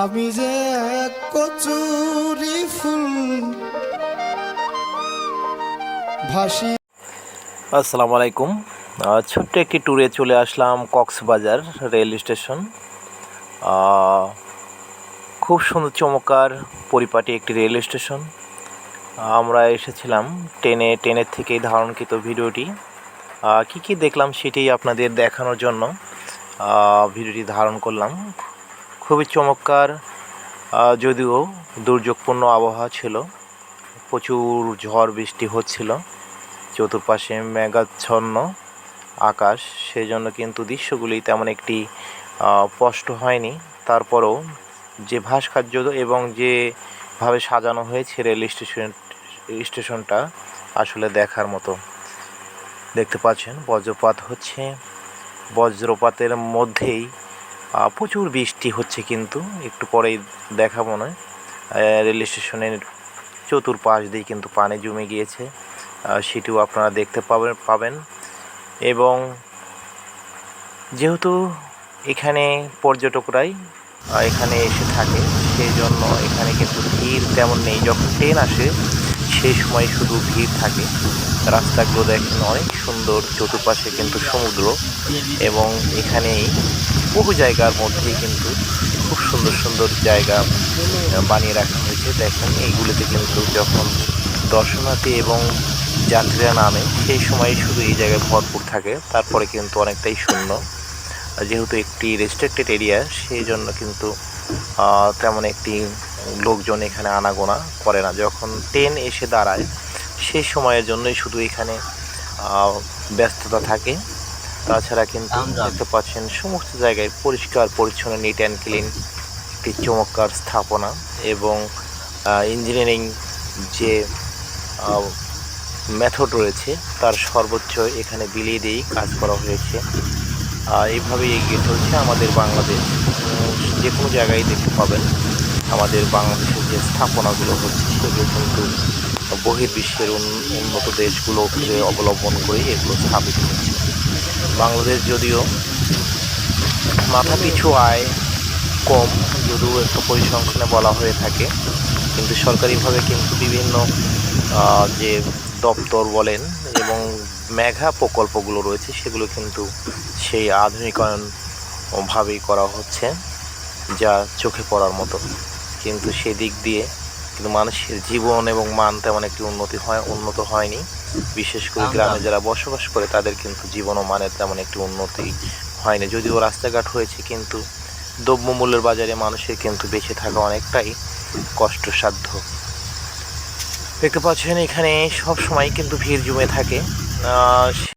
আমি যে কচুরি ফুল ভাসি। আসসালামু আলাইকুম। ছোট্ট একটি ট্যুরে চলে আসলাম কক্সবাজার রেল স্টেশন। খুব সুন্দর চমৎকার পরিপাটি একটি রেল স্টেশন। আমরা এসেছিলাম ট্রেনে, ট্রেনের থেকেই ধারণকৃত ভিডিওটি। কি কি দেখলাম সেটাই আপনাদের দেখানোর জন্য ভিডিওটি ধারণ করলাম। খুবই চমৎকার যদিও দুর্যোগপূর্ণ আবহাওয়া ছিল। প্রচুর ঝড় বৃষ্টি হচ্ছিল, চতুর্পাশে মেঘাচ্ছন্ন আকাশ সেই জন্য কিন্তু দৃশ্যগুলি তেমন একটি স্পষ্ট হয়নি। তারপরও যে ভাস্কর্য এবং যেভাবে সাজানো হয়েছে রেল স্টেশন, স্টেশনটা আসলে দেখার মতো। দেখতে পাচ্ছেন, বজ্রপাত হচ্ছে। বজ্রপাতের মধ্যেই প্রচুর বৃষ্টি হচ্ছে কিন্তু, একটু পরেই দেখা মনে হয়। রেল স্টেশনের চতুর্পাশ দিয়ে কিন্তু পানি জমে গিয়েছে। সেটিও আপনারা দেখতে পাবেন পাবেন। এবং যেহেতু এখানে পর্যটকরাই এখানে এসে থাকে সেই জন্য এখানে কিন্তু ভিড় তেমন নেই। যখন ট্রেন আসে, সেই সময় শুধু ভিড় থাকে। রাস্তাগুলো দেখেন অনেক সুন্দর, চতুর্পাশে কিন্তু সমুদ্র এবং এখানেই বহু জায়গার মধ্যেই কিন্তু খুব সুন্দর সুন্দর জায়গা বানিয়ে রাখা হয়েছে। দেখেন, এইগুলিতে কিন্তু যখন দর্শনার্থী এবং যাত্রীরা নামে, সেই সময় শুধু এই জায়গায় ভরপুর থাকে। তারপরে কিন্তু অনেকটাই শূন্য। যেহেতু একটি রেস্ট্রিক্টেড এরিয়া সেই জন্য কিন্তু তেমন একটি লোকজন এখানে আনাগোনা করে না। যখন ট্রেন এসে দাঁড়ায় সেই সময়ের জন্যই শুধু এখানে ব্যস্ততা থাকে। তাছাড়া কিন্তু দেখতে পাচ্ছেন সমস্ত জায়গায় পরিষ্কার পরিচ্ছন্ন নিট অ্যান্ড ক্লিন একটি চমৎকার স্থাপনা এবং ইঞ্জিনিয়ারিং যে মেথড রয়েছে তার সর্বোচ্চ এখানে বিলিয়ে দিয়েই কাজ করা হয়েছে। আহ, এইভাবেই এগিয়ে চলছে আমাদের বাংলাদেশ। যে কোনো জায়গায় দেখতে পাবেন আমাদের বাংলাদেশের যে স্থাপনাগুলো হচ্ছে সেগুলো কিন্তু বহির্বিশ্বের উন- উন্নত দেশগুলোকে অবলম্বন করে এগুলো স্থাপিত হচ্ছে। বাংলাদেশ যদিও মাথা পিছু আয় কম যদিও একটা পরিসংখ্যানে বলা হয়ে থাকে কিন্তু সরকারিভাবে কিন্তু বিভিন্ন যে দপ্তর বলেন মেঘা প্রকল্পগুলো রয়েছে সেগুলো কিন্তু সেই আধুনিকায়ন ভাবেই করা হচ্ছে যা চোখে পড়ার মতো। কিন্তু সেদিক দিয়ে কিন্তু মানুষের জীবন এবং মান তেমন একটি উন্নতি হয় উন্নত হয়নি। বিশেষ করে গ্রামে যারা বসবাস করে তাদের কিন্তু জীবন ও মানের তেমন একটি উন্নতি হয়নি। যদিও রাস্তাঘাট হয়েছে কিন্তু দ্রব্যমূল্যের বাজারে মানুষের কিন্তু বেঁচে থাকা অনেকটাই কষ্টসাধ্য। দেখতে পাচ্ছেন এখানে সব সময় কিন্তু ভিড় জমে থাকে। Oh.